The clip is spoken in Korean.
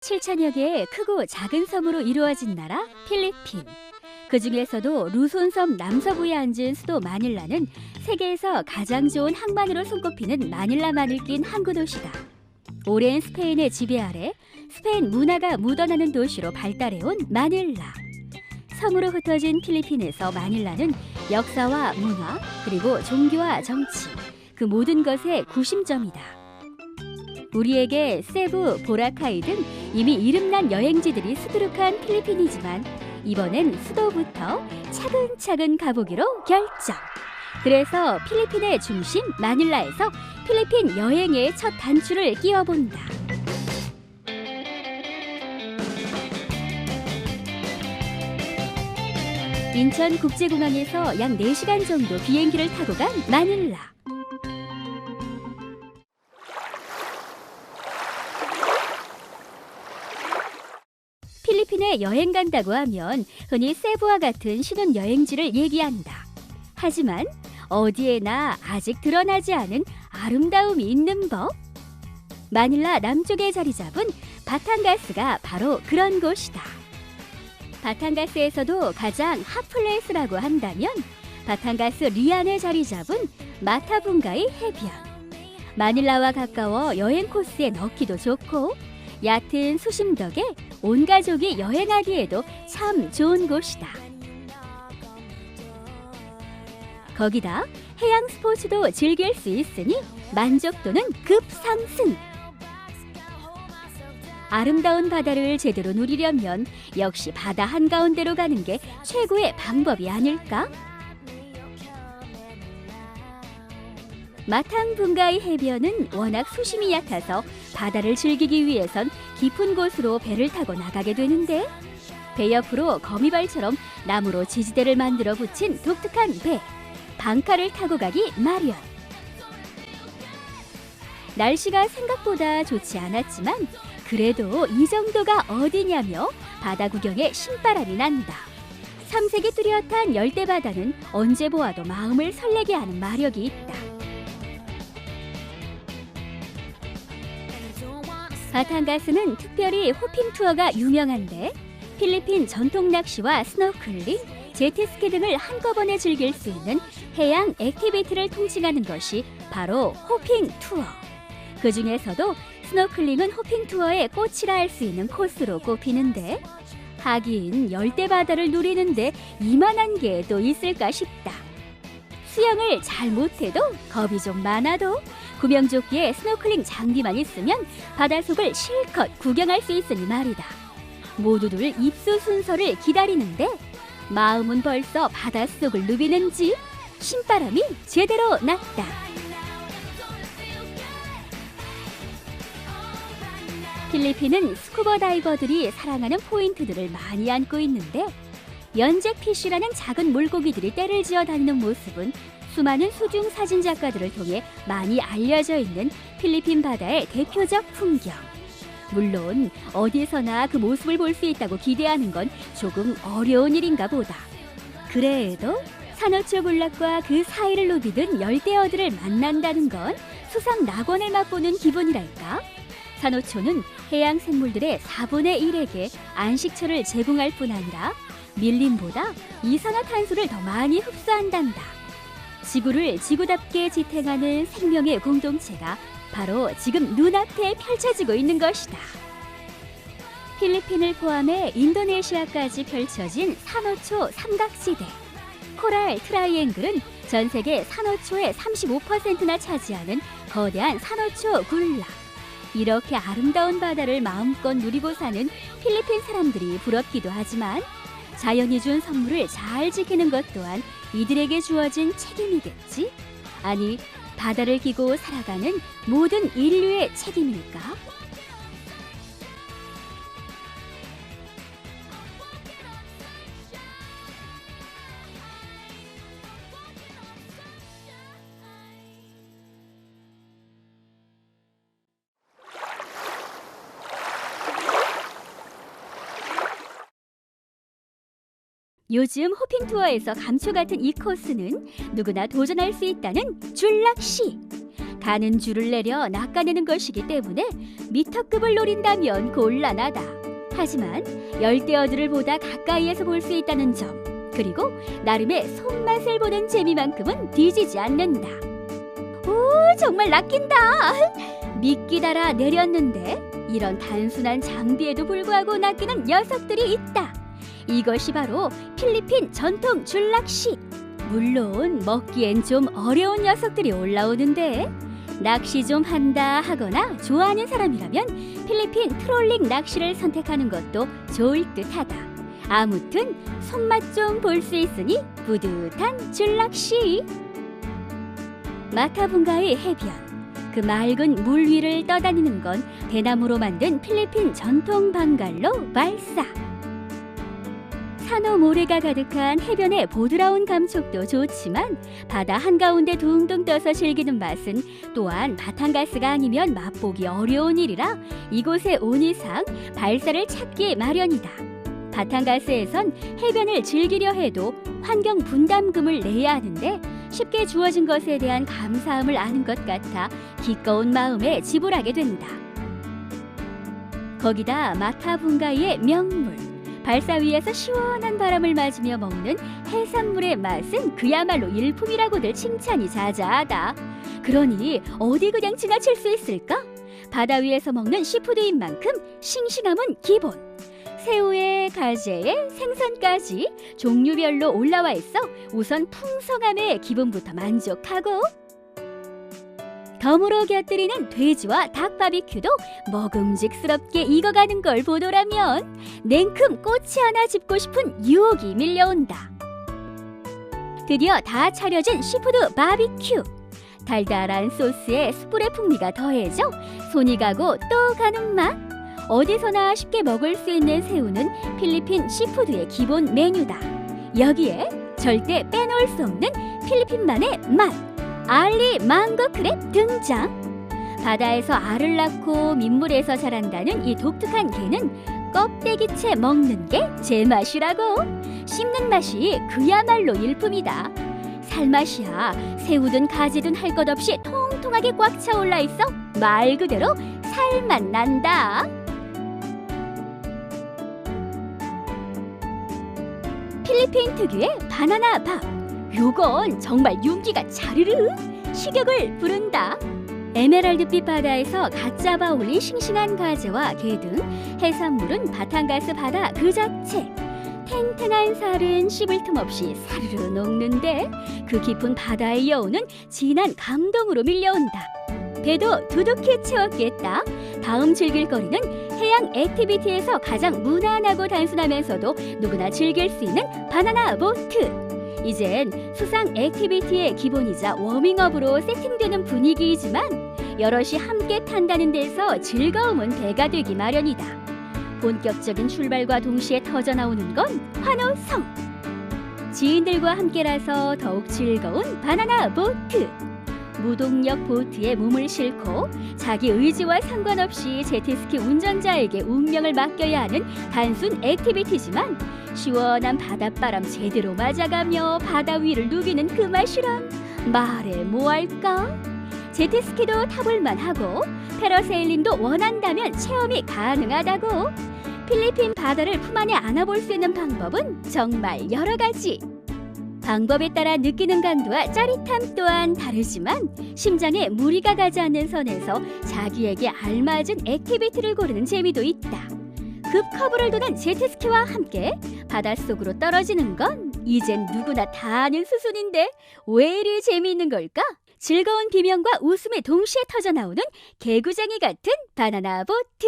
7천여 개의 크고 작은 섬으로 이루어진 나라 필리핀. 그 중에서도 루손섬 남서부에 앉은 수도 마닐라는 세계에서 가장 좋은 항만으로 손꼽히는 마닐라만을 낀 항구 도시다. 오랜 스페인의 지배 아래 스페인 문화가 묻어나는 도시로 발달해온 마닐라. 섬으로 흩어진 필리핀에서 마닐라는 역사와 문화 그리고 종교와 정치 그 모든 것의 구심점이다. 우리에게 세부, 보라카이 등 이미 이름난 여행지들이 수두룩한 필리핀이지만 이번엔 수도부터 차근차근 가보기로 결정. 그래서 필리핀의 중심 마닐라에서 필리핀 여행의 첫 단추를 끼워본다. 인천 국제공항에서 약 4시간 정도 비행기를 타고 간 마닐라. 여행 간다고 하면 흔히 세부와 같은 신혼 여행지를 얘기한다. 하지만 어디에나 아직 드러나지 않은 아름다움이 있는 법. 마닐라 남쪽에 자리 잡은 바탕가스가 바로 그런 곳이다. 바탕가스에서도 가장 핫플레이스라고 한다면 바탕가스 리안에 자리 잡은 마타분가의 해변. 마닐라와 가까워 여행 코스에 넣기도 좋고 얕은 수심 덕에 온 가족이 여행하기에도 참 좋은 곳이다. 거기다 해양 스포츠도 즐길 수 있으니 만족도는 급상승. 아름다운 바다를 제대로 누리려면 역시 바다 한가운데로 가는 게 최고의 방법이 아닐까? 마탕 분가의 해변은 워낙 수심이 얕아서 바다를 즐기기 위해선 깊은 곳으로 배를 타고 나가게 되는데 배 옆으로 거미발처럼 나무로 지지대를 만들어 붙인 독특한 배 방카를 타고 가기 마련. 날씨가 생각보다 좋지 않았지만 그래도 이 정도가 어디냐며 바다 구경에 신바람이 난다. 삼색이 뚜렷한 열대 바다는 언제 보아도 마음을 설레게 하는 마력이 있다. 바탕가스는 특별히 호핑 투어가 유명한데 필리핀 전통 낚시와 스노클링, 제트스키 등을 한꺼번에 즐길 수 있는 해양 액티비티를 통칭하는 것이 바로 호핑 투어. 그 중에서도 스노클링은 호핑 투어의 꽃이라 할 수 있는 코스로 꼽히는데 하긴 열대 바다를 누리는데 이만한 게 또 있을까 싶다. 수영을 잘 못해도 겁이 좀 많아도 구명조끼에 스노클링 장비만 있으면 바닷속을 실컷 구경할 수 있으니 말이다. 모두들 입수 순서를 기다리는데 마음은 벌써 바닷속을 누비는지 신바람이 제대로 났다. 필리핀은 스쿠버 다이버들이 사랑하는 포인트들을 많이 안고 있는데 연잭 피쉬라는 작은 물고기들이 떼를 지어 다니는 모습은 수많은 수중 사진 작가들을 통해 많이 알려져 있는 필리핀 바다의 대표적 풍경. 물론 어디서나 그 모습을 볼 수 있다고 기대하는 건 조금 어려운 일인가 보다. 그래도 산호초 군락과 그 사이를 누비던 열대어들을 만난다는 건 수상 낙원을 맛보는 기분이랄까? 산호초는 해양 생물들의 4분의 1에게 안식처를 제공할 뿐 아니라 밀림보다 이산화탄소를 더 많이 흡수한단다. 지구를 지구답게 지탱하는 생명의 공동체가 바로 지금 눈앞에 펼쳐지고 있는 것이다. 필리핀을 포함해 인도네시아까지 펼쳐진 산호초 삼각지대. 코랄 트라이앵글은 전 세계 산호초의 35%나 차지하는 거대한 산호초 군락. 이렇게 아름다운 바다를 마음껏 누리고 사는 필리핀 사람들이 부럽기도 하지만 자연이 준 선물을 잘 지키는 것 또한 이들에게 주어진 책임이겠지? 아니, 바다를 기고 살아가는 모든 인류의 책임일까? 요즘 호핑 투어에서 감초 같은 이 코스는 누구나 도전할 수 있다는 줄낚시. 가는 줄을 내려 낚아내는 것이기 때문에 미터급을 노린다면 곤란하다. 하지만 열대어들을 보다 가까이에서 볼 수 있다는 점, 그리고 나름의 손맛을 보는 재미만큼은 뒤지지 않는다. 오, 정말 낚인다. 미끼 달아 내렸는데 이런 단순한 장비에도 불구하고 낚이는 녀석들이 있다. 이것이 바로 필리핀 전통 줄낚시. 물론 먹기엔 좀 어려운 녀석들이 올라오는데 낚시 좀 한다 하거나 좋아하는 사람이라면 필리핀 트롤링 낚시를 선택하는 것도 좋을 듯하다. 아무튼 손맛 좀 볼 수 있으니 뿌듯한 줄낚시. 마타분가의 해변. 그 맑은 물 위를 떠다니는 건 대나무로 만든 필리핀 전통 방갈로 발사. 산호 모래가 가득한 해변의 보드라운 감촉도 좋지만 바다 한가운데 둥둥 떠서 즐기는 맛은 또한 바탄가스가 아니면 맛보기 어려운 일이라 이곳에 온 이상 발사를 찾기 마련이다. 바탄가스에선 해변을 즐기려 해도 환경 분담금을 내야 하는데 쉽게 주어진 것에 대한 감사함을 아는 것 같아 기꺼운 마음에 지불하게 된다. 거기다 마타 분가의 명물 발사 위에서 시원한 바람을 맞으며 먹는 해산물의 맛은 그야말로 일품이라고들 칭찬이 자자하다. 그러니 어디 그냥 지나칠 수 있을까? 바다 위에서 먹는 시푸드인 만큼 싱싱함은 기본. 새우에 가재에 생선까지 종류별로 올라와 있어 우선 풍성함에 기분부터 만족하고 덤으로 곁들이는 돼지와 닭 바비큐도 먹음직스럽게 익어가는 걸 보더라면 냉큼 꼬치 하나 집고 싶은 유혹이 밀려온다. 드디어 다 차려진 시푸드 바비큐. 달달한 소스에 숯불의 풍미가 더해져 손이 가고 또 가는 맛. 어디서나 쉽게 먹을 수 있는 새우는 필리핀 시푸드의 기본 메뉴다. 여기에 절대 빼놓을 수 없는 필리핀만의 맛. 알리 망고 크랩 등장. 바다에서 알을 낳고 민물에서 자란다는 이 독특한 게는 껍데기채 먹는 게 제맛이라고. 씹는 맛이 그야말로 일품이다. 살맛이야. 새우든 가지든 할 것 없이 통통하게 꽉 차 올라 있어 말 그대로 살맛 난다. 필리핀 특유의 바나나 밥. 요건 정말 윤기가 자르르 식욕을 부른다. 에메랄드빛 바다에서 갓 잡아 올린 싱싱한 가재와 게 등 해산물은 바탄가스 바다 그 자체. 탱탱한 살은 씹을 틈 없이 사르르 녹는데 그 깊은 바다의 여운은 진한 감동으로 밀려온다. 배도 두둑히 채웠겠다. 다음 즐길 거리는 해양 액티비티에서 가장 무난하고 단순하면서도 누구나 즐길 수 있는 바나나 보트. 이젠 수상 액티비티의 기본이자 워밍업으로 세팅되는 분위기이지만 여럿이 함께 탄다는 데서 즐거움은 배가 되기 마련이다. 본격적인 출발과 동시에 터져 나오는 건 환호성. 지인들과 함께라서 더욱 즐거운 바나나 보트. 무동력 보트에 몸을 싣고 자기 의지와 상관없이 제트스키 운전자에게 운명을 맡겨야 하는 단순 액티비티지만 시원한 바닷바람 제대로 맞아가며 바다 위를 누비는 그 맛이란 말해 뭐할까? 제트스키도 타볼만 하고 패러세일링도 원한다면 체험이 가능하다고 필리핀 바다를 품 안에 안아볼 수 있는 방법은 정말 여러 가지 방법에 따라 느끼는 강도와 짜릿함 또한 다르지만 심장에 무리가 가지 않는 선에서 자기에게 알맞은 액티비티를 고르는 재미도 있다. 급 커브를 도는 제트스키와 함께 바닷속으로 떨어지는 건 이젠 누구나 다 아는 수순인데 왜 이리 재미있는 걸까? 즐거운 비명과 웃음이 동시에 터져 나오는 개구쟁이 같은 바나나 보트.